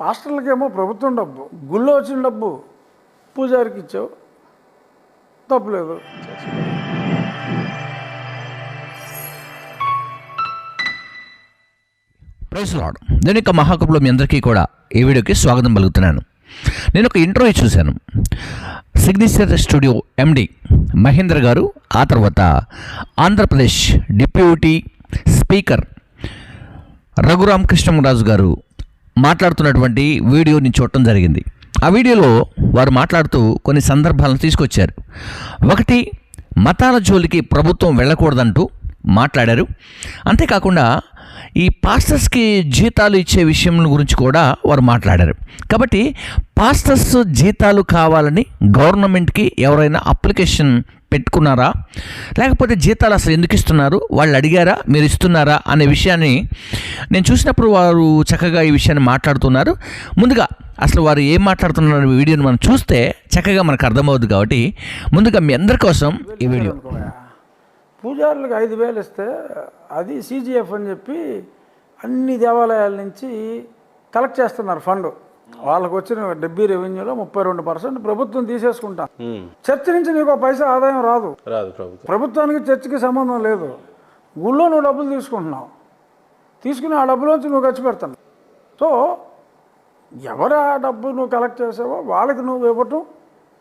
పాస్టర్లకేమో ప్రభుత్వం డబ్బు గుళ్ళో వచ్చిన డబ్బు పూజారికి ఇచ్చావు. తప్పులేదు. ప్రైస్ నేను ఇక మహాకపులో మీ అందరికీ కూడా ఈ వీడియోకి స్వాగతం పలుకుతున్నాను. నేను ఒక ఇంటర్వ్యూ చూశాను. సిగ్నేచర్ స్టూడియో ఎండి మహేంద్ర గారు ఆ తర్వాత ఆంధ్రప్రదేశ్ డిప్యూటీ స్పీకర్ రఘురామ్ కృష్ణరాజు గారు మాట్లాడుతున్నటువంటి వీడియోని చూడటం జరిగింది. ఆ వీడియోలో వారు మాట్లాడుతూ కొన్ని సందర్భాలను తీసుకొచ్చారు. ఒకటి మతాల జోలికి ప్రభుత్వం వెళ్ళకూడదంటూ మాట్లాడారు. అంతేకాకుండా ఈ పాస్టర్స్కి జీతాలు ఇచ్చే విషయం గురించి కూడా వారు మాట్లాడారు. కాబట్టి పాస్టర్స్ జీతాలు కావాలని గవర్నమెంట్కి ఎవరైనా అప్లికేషన్ పెట్టుకున్నారా? లేకపోతే జీతాలు అసలు ఎందుకు ఇస్తున్నారు? వాళ్ళు అడిగారా? మీరు ఇస్తున్నారా? అనే విషయాన్ని నేను చూసినప్పుడు వారు చక్కగా ఈ విషయాన్ని మాట్లాడుతున్నారు. ముందుగా అసలు వారు ఏం మాట్లాడుతున్నారు వీడియోని మనం చూస్తే చక్కగా మనకు అర్థమవుతుంది కాబట్టి ముందుగా మీ అందరి కోసం ఈ వీడియో. పూజారులకు ఐదు వేలు ఇస్తే అది సీజీఎఫ్ అని చెప్పి అన్ని దేవాలయాల నుంచి కలెక్ట్ చేస్తున్నారు ఫండ్. వాళ్ళకు వచ్చిన డెబ్బీ రెవెన్యూలో ముప్పై రెండు పర్సెంట్ ప్రభుత్వం తీసేసుకుంటాం. చర్చ నుంచి నీకు ఒక పైసా ఆదాయం రాదు. రాదు ప్రభుత్వం. ప్రభుత్వానికి చర్చికి సంబంధం లేదు. ఊళ్ళో నువ్వు డబ్బులు తీసుకుంటున్నావు. తీసుకుని ఆ డబ్బులోంచి నువ్వు ఖర్చు పెడతాను సో ఎవరు ఆ డబ్బు నువ్వు కలెక్ట్ చేసావో వాళ్ళకి నువ్వు ఇవ్వటం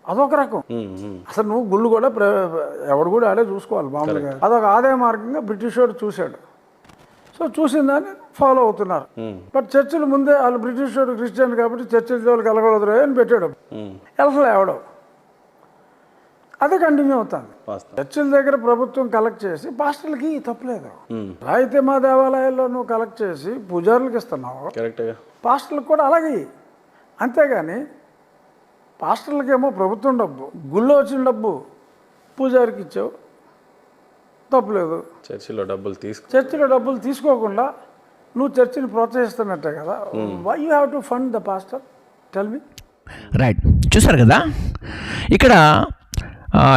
అదొక రకం. అసలు నువ్వు గుళ్ళు కూడా ఎవడు కూడా ఆడే చూసుకోవాలి మామూలుగా. అదొక ఆదాయ మార్గంగా బ్రిటిష్ వాడు చూశాడు. సో చూసిన దాన్ని ఫాలో అవుతున్నారు. బట్ చర్చిలు ముందే వాళ్ళు బ్రిటిష్ వాడు క్రిస్టియన్ కాబట్టి చర్చిల జోలికి వెళ్ళకూడదు అని పెట్టాడు. వెళ్ళలే ఎవడో. అదే కంటిన్యూ అవుతుంది. చర్చిల దగ్గర ప్రభుత్వం కలెక్ట్ చేసి పాస్టర్లకి తప్పలేదు. అయితే మా దేవాలయాల్లో నువ్వు కలెక్ట్ చేసి పూజారులకు ఇస్తున్నావు. పాస్టర్లకు కూడా అలాగే. అంతేగాని పాస్టర్లకేమో ప్రభుత్వం డబ్బు గుళ్ళో వచ్చిన డబ్బు పూజారికి ఇచ్చావు. తప్పులేదు. చర్చిలో డబ్బులు తీసుకు చర్చిలో డబ్బులు తీసుకోకుండా నువ్వు చర్చిని ప్రోత్సహిస్తున్నట్టే కదా. Why you have to fund the pastor tell me right చూసారు కదా? ఇక్కడ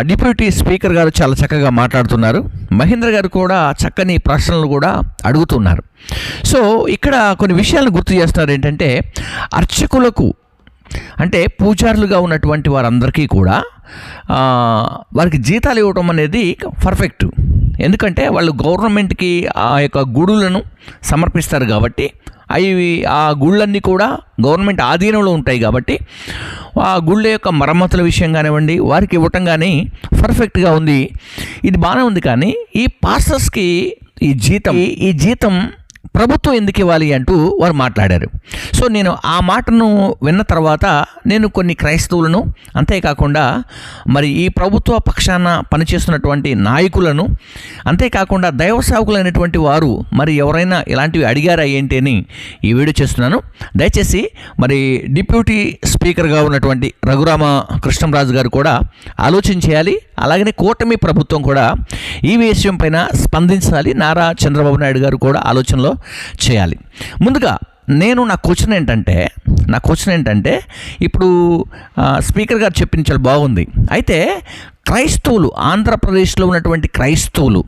డిప్యూటీ స్పీకర్ గారు చాలా చక్కగా మాట్లాడుతున్నారు. మహేంద్ర గారు కూడా చక్కని ప్రశ్నలు కూడా అడుగుతున్నారు. సో ఇక్కడ కొన్ని విషయాలను గుర్తు చేస్తున్నారు ఏంటంటే అర్చకులకు అంటే పూజారులుగా ఉన్నటువంటి వారందరికీ కూడా వారికి జీతాలు ఇవ్వటం అనేది పర్ఫెక్ట్ ఎందుకంటే వాళ్ళు గవర్నమెంట్కి ఆ యొక్క గుడులను సమర్పిస్తారు కాబట్టి అవి ఆ గుళ్ళన్నీ కూడా గవర్నమెంట్ ఆధీనంలో ఉంటాయి కాబట్టి ఆ గుళ్ళ యొక్క మరమ్మతుల విషయం కానివ్వండి వారికి ఇవ్వటం కానీ పర్ఫెక్ట్గా ఉంది. ఇది బాగానే ఉంది కానీ ఈ పాస్టర్స్కి ఈ జీతం ఈ జీతం ప్రభుత్వం ఎందుకు ఇవ్వాలి అంటూ వారు మాట్లాడారు. సో నేను ఆ మాటను విన్న తర్వాత నేను కొన్ని క్రైస్తవులను అంతేకాకుండా మరి ఈ ప్రభుత్వ పక్షాన పనిచేస్తున్నటువంటి నాయకులను అంతేకాకుండా దైవ సేవకులైనటువంటి వారు మరి ఎవరైనా ఇలాంటివి అడిగారా ఏంటి అని ఈ వీడియో చేస్తున్నాను. దయచేసి మరి డిప్యూటీ స్పీకర్గా ఉన్నటువంటి రఘురామ కృష్ణంరాజు గారు కూడా ఆలోచన చేయాలి. అలాగనే కూటమి ప్రభుత్వం కూడా ఈ విషయం పైన స్పందించాలి. నారా చంద్రబాబు నాయుడు గారు కూడా ఆలోచనలో చేయాలి. ముందుగా నేను నా క్వశ్చన్ ఏంటంటే నా క్వశ్చన్ ఏంటంటే ఇప్పుడు స్పీకర్ గారు చెప్పించాలి చాలా బాగుంది. అయితే క్రైస్తవులు ఆంధ్రప్రదేశ్లో ఉన్నటువంటి క్రైస్తవులు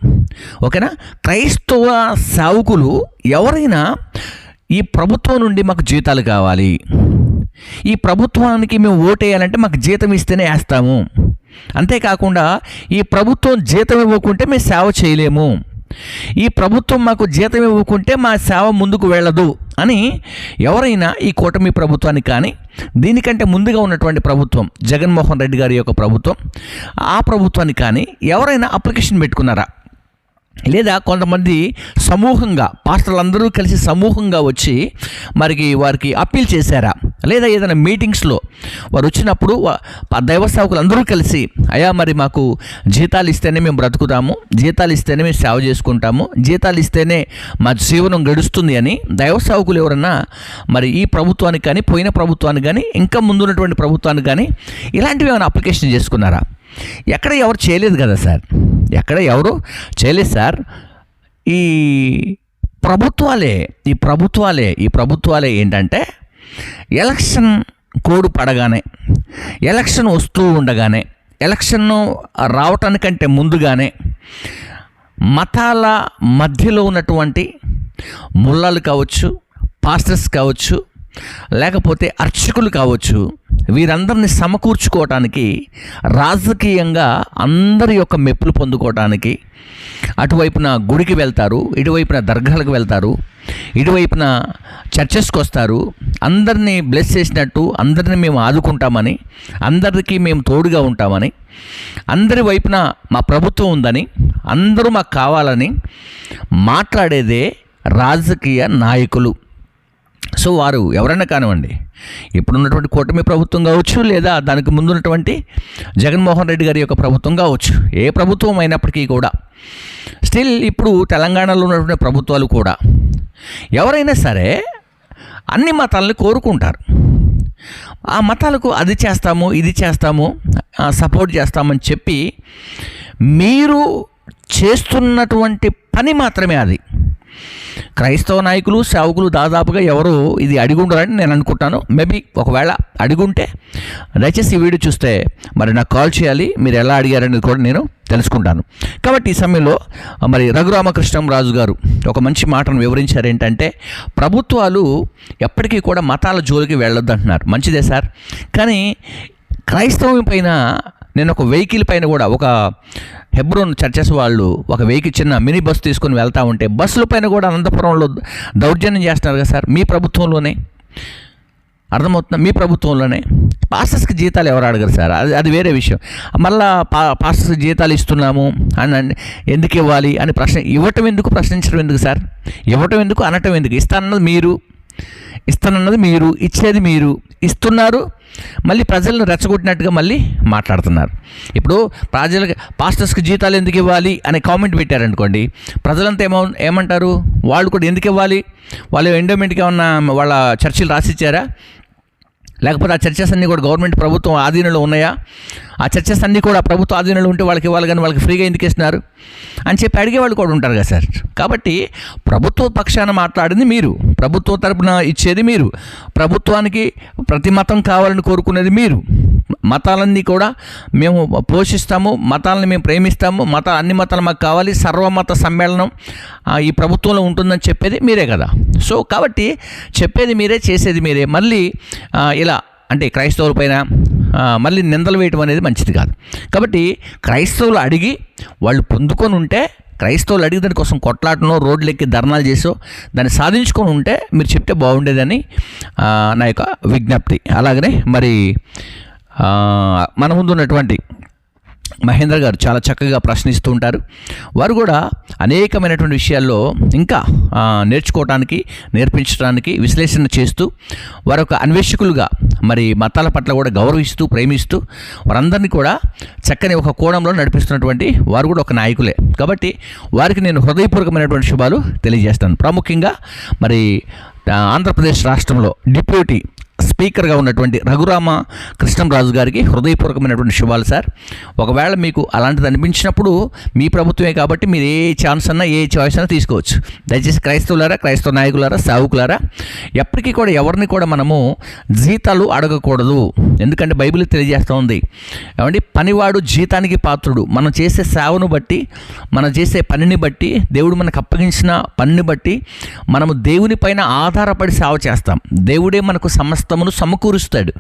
ఓకేనా? క్రైస్తవ సేవకులు ఎవరైనా ఈ ప్రభుత్వం నుండి మాకు జీతాలు కావాలి. ఈ ప్రభుత్వానికి మేము ఓటేయాలంటే మాకు జీతం ఇస్తేనే వేస్తాము. అంతేకాకుండా ఈ ప్రభుత్వం జీతం ఇవ్వకుంటే మేము సేవ చేయలేము. ఈ ప్రభుత్వం మాకు జీతం ఇవ్వకుంటే మా సేవ ముందుకు వెళ్ళదు అని ఎవరైనా ఈ కూటమి ప్రభుత్వానికి కానీ దీనికంటే ముందుగా ఉన్నటువంటి ప్రభుత్వం జగన్మోహన్ రెడ్డి గారి యొక్క ప్రభుత్వం ఆ ప్రభుత్వానికి కానీ ఎవరైనా అప్లికేషన్ పెట్టుకున్నారా? లేదా కొంతమంది సమూహంగా పాస్టర్లందరూ కలిసి సమూహంగా వచ్చి మరికి వారికి అప్పీల్ చేశారా? లేదా ఏదైనా మీటింగ్స్లో వారు వచ్చినప్పుడు వా- దైవ సేవకులు అందరూ కలిసి అయా మరి మాకు జీతాలు ఇస్తేనే మేము బ్రతుకుతాము జీతాలు ఇస్తేనే మేము సేవ చేసుకుంటాము జీతాలు ఇస్తేనే మా జీవనం గడుస్తుంది అని దైవ సేవకులు ఎవరన్నా మరి ఈ ప్రభుత్వానికి కానీ పోయిన ప్రభుత్వానికి కానీ ఇంకా ముందున్నటువంటి ప్రభుత్వానికి కానీ ఇలాంటివి ఏమైనా అప్లికేషన్ చేసుకున్నారా? ఎక్కడ ఎవరు చేయలేదు కదా సార్? ఎక్కడ ఎవరు చేయలేదు సార్? ఈ ప్రభుత్వాలే ఈ ప్రభుత్వాలే ఈ ప్రభుత్వాలే ఏంటంటే ఎలక్షన్ కోడ్ పడగానే ఎలక్షన్ వస్తూ ఉండగానే ఎలక్షన్ రావటానికంటే ముందుగానే మతాల మధ్యలో ఉన్నటువంటి ముల్లాలు కావచ్చు పాస్టర్స్ కావచ్చు లేకపోతే అర్చకులు కావచ్చు వీరందరిని సమకూర్చుకోవటానికి రాజకీయంగా అందరి యొక్క మెప్పులు పొందుకోవటానికి అటువైపున గుడికి వెళ్తారు ఇటువైపున దర్గాలకు వెళ్తారు ఇటువైపున చర్చెస్కి వస్తారు. అందరినీ బ్లెస్ చేసినట్టు అందరిని మేము ఆదుకుంటామని అందరికీ మేము తోడుగా ఉంటామని అందరి వైపున మా ప్రభుత్వం ఉందని అందరూ మాకు కావాలని మాట్లాడేదే రాజకీయ నాయకులు. సో వారు ఎవరైనా కానివ్వండి ఇప్పుడున్నటువంటి కూటమి ప్రభుత్వం కావచ్చు లేదా దానికి ముందున్నటువంటి జగన్మోహన్ రెడ్డి గారి యొక్క ప్రభుత్వం కావచ్చు ఏ ప్రభుత్వం అయినప్పటికీ కూడా స్టిల్ ఇప్పుడు తెలంగాణలో ఉన్నటువంటి ప్రభుత్వాలు కూడా ఎవరైనా సరే అన్ని మతాలని కోరుకుంటారు. ఆ మతాలకు అది చేస్తాము ఇది చేస్తాము సపోర్ట్ చేస్తామని చెప్పి మీరు చేస్తున్నటువంటి పని మాత్రమే అది. క్రైస్తవ నాయకులు సేవకులు దాదాపుగా ఎవరు ఇది అడిగుండరని నేను అనుకుంటాను. మేబీ ఒకవేళ అడిగుంటే దయచేసి ఈ వీడియో చూస్తే మరి నాకు కాల్ చేయాలి మీరు ఎలా అడిగారనేది కూడా నేను తెలుసుకుంటాను. కాబట్టి ఈ సమయంలో మరి రఘురామకృష్ణం రాజు గారు ఒక మంచి మాటను వివరించారు ఏంటంటే ప్రభుత్వాలు ఎప్పటికీ కూడా మతాల జోలికి వెళ్ళొద్దు అంటున్నారు మంచిదే సార్. కానీ క్రైస్తవం పైన నేను ఒక వెహికల్ పైన కూడా ఒక హెబ్రోన్ చర్చెస్ వాళ్ళు ఒక వెహికల్ చిన్న మినీ బస్సు తీసుకొని వెళ్తూ ఉంటే బస్సుల పైన కూడా అనంతపురంలో దౌర్జన్యం చేస్తున్నారు కదా సార్? మీ ప్రభుత్వంలోనే? అర్థమవుతుందా? మీ ప్రభుత్వంలోనే? పాస్టర్స్కి జీతాలు ఎవరు అడగరు సార్? అది అది వేరే విషయం. మళ్ళా పా పాస్టర్స్కి జీతాలు ఇస్తున్నాము అని అని ఎందుకు ఇవ్వాలి అని ప్రశ్న ఇవ్వటం ఎందుకు? ప్రశ్నించడం ఎందుకు సార్? ఇవ్వటం ఎందుకు? అనటం ఎందుకు? ఇస్తానన్నది మీరు. ఇస్తానన్నది మీరు. ఇచ్చేది మీరు. ఇస్తున్నారు. మళ్ళీ ప్రజలను రెచ్చగొట్టినట్టుగా మళ్ళీ మాట్లాడుతున్నారు. ఇప్పుడు ప్రజలకు పాస్టర్స్కి జీతాలు ఎందుకు ఇవ్వాలి అనే కామెంట్ పెట్టారనుకోండి ప్రజలంతా ఏమో ఏమంటారు? వాళ్ళు కూడా ఎందుకు ఇవ్వాలి? వాళ్ళు ఎండోమెంట్కి ఏమన్నా వాళ్ళ చర్చిలు రాసిచ్చారా? లేకపోతే ఆ చర్చెస్ అన్నీ కూడా గవర్నమెంట్ ప్రభుత్వం ఆధీనంలో ఉన్నాయా? ఆ చర్చెస్ అన్నీ కూడా ప్రభుత్వ ఆధీనంలో ఉంటే వాళ్ళకి ఇవ్వాలి కానీ వాళ్ళకి ఫ్రీగా ఎందుకు ఇస్తున్నారు? అని చెప్పి అడిగే వాళ్ళు కూడా ఉంటారు కదా సార్. కాబట్టి ప్రభుత్వ పక్షాన మాట్లాడింది మీరు. ప్రభుత్వ తరపున ఇచ్చేది మీరు. ప్రభుత్వానికి ప్రతి మతం కావాలని కోరుకునేది మీరు. మతాలన్నీ కూడా మేము పోషిస్తాము మతాలని మేము ప్రేమిస్తాము మత అన్ని మతాలు మాకు కావాలి సర్వమత సమ్మేళనం ఈ ప్రభుత్వంలో ఉంటుందని చెప్పేది మీరే కదా. సో కాబట్టి చెప్పేది మీరే చేసేది మీరే. మళ్ళీ ఇలా అంటే క్రైస్తవుల పైన మళ్ళీ నిందలు వేయటం అనేది మంచిది కాదు. కాబట్టి క్రైస్తవులు అడిగి వాళ్ళు పొందుకొని ఉంటే క్రైస్తవులు అడిగి దానికోసం కొట్లాటనో రోడ్లు ఎక్కి ధర్నాలు చేసో దాన్ని సాధించుకొని ఉంటే మీరు చెప్తే బాగుండేదని నా యొక్క విజ్ఞప్తి. అలాగనే మరి మన ముందు ఉన్నటువంటి మహేంద్ర గారు చాలా చక్కగా ప్రశ్నిస్తూ ఉంటారు. వారు కూడా అనేకమైనటువంటి విషయాల్లో ఇంకా నేర్చుకోవటానికి నేర్పించడానికి విశ్లేషణ చేస్తూ వారు ఒక అన్వేషకులుగా మరి మతాల పట్ల కూడా గౌరవిస్తూ ప్రేమిస్తూ వారందరినీ కూడా చక్కని ఒక కోణంలో నడిపిస్తున్నటువంటి వారు కూడా ఒక నాయకులే. కాబట్టి వారికి నేను హృదయపూర్వకమైనటువంటి శుభాలు తెలియజేస్తాను. ప్రాముఖ్యంగా మరి ఆంధ్రప్రదేశ్ రాష్ట్రంలో డిప్యూటీ స్పీకర్గా ఉన్నటువంటి రఘురామ కృష్ణంరాజు గారికి హృదయపూర్వకమైనటువంటి శుభాలు సార్. ఒకవేళ మీకు అలాంటిది అనిపించినప్పుడు మీ ప్రభుత్వమే కాబట్టి మీరు ఏ ఛాన్స్ అన్నా ఏ చాయిస్ అన్నా తీసుకోవచ్చు. దయచేసి క్రైస్తవులారా క్రైస్తవ నాయకులారా సావుకులారా ఎప్పటికీ కూడా ఎవరిని కూడా మనము జీతాలు అడగకూడదు. ఎందుకంటే బైబిల్ తెలియజేస్తూ ఉంది. ఏమండి? పనివాడు జీతానికి పాత్రుడు. మనం చేసే సేవను బట్టి మనం చేసే పనిని బట్టి దేవుడు మనకు అప్పగించిన పనిని బట్టి మనము దేవుని పైన ఆధారపడి సేవ చేస్తాం. దేవుడే మనకు సమస్త సమస్తమును సమకూరుస్తాడు.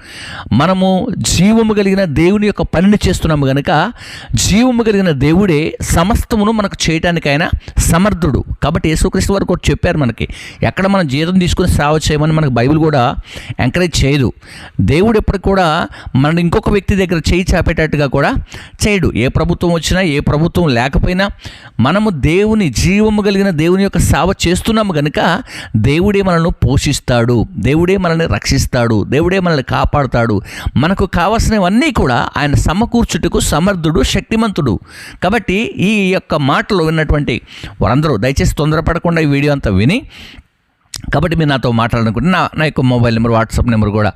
మనము జీవము కలిగిన దేవుని యొక్క పనిని చేస్తున్నాము కనుక జీవము కలిగిన దేవుడే సమస్తమును మనకు చేయటానికైనా సమర్థుడు. కాబట్టి యేసుక్రీస్తు వారు కూడా చెప్పారు మనకి ఎక్కడ మనం జీతం తీసుకుని సేవ చేయమని మనకు బైబిల్ కూడా ఎంకరేజ్ చేయదు. దేవుడు ఎప్పటికి కూడా మనం ఇంకొక వ్యక్తి దగ్గర చేయి చాపేటట్టుగా కూడా చేయడు. ఏ ప్రభుత్వం వచ్చినా ఏ ప్రభుత్వం లేకపోయినా మనము దేవుని జీవము కలిగిన దేవుని యొక్క సేవ చేస్తున్నాము కనుక దేవుడే మనల్ని పోషిస్తాడు. దేవుడే మనల్ని రక్షిస్తాడు. దేవుడే మనల్ని కాపాడుతాడు. మనకు కావలసినవన్నీ కూడా ఆయన సమకూర్చుటకు సమర్థుడు శక్తిమంతుడు. కాబట్టి ఈ యొక్క మాటలు విన్నటువంటి వారందరూ దయచేసి తొందరపడకుండా ఈ వీడియో అంతా విని కాబట్టి మీరు నాతో మాట్లాడాలనుకుంటే నా నా యొక్క మొబైల్ నెంబర్ వాట్సాప్ నెంబర్ కూడా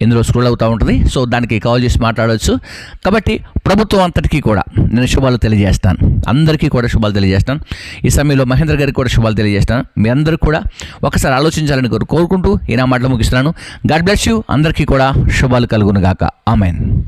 ఇందులో స్క్రోల్ అవుతూ ఉంటుంది. సో దానికి కాల్ చేసి మాట్లాడవచ్చు కాబట్టి ప్రభుత్వం అంతటికీ కూడా నేను శుభాలు తెలియజేస్తాను. అందరికీ కూడా శుభాలు తెలియజేస్తాను. ఈ సమయంలో మహేంద్ర గారికి కూడా శుభాలు తెలియజేస్తాను. మీ అందరూ కూడా ఒకసారి ఆలోచించాలని కోరుకుంటూ ఈ నా మాటలు ముగిస్తున్నాను. God bless you. అందరికీ కూడా శుభాలు కలుగునుగాక ఆమెన్.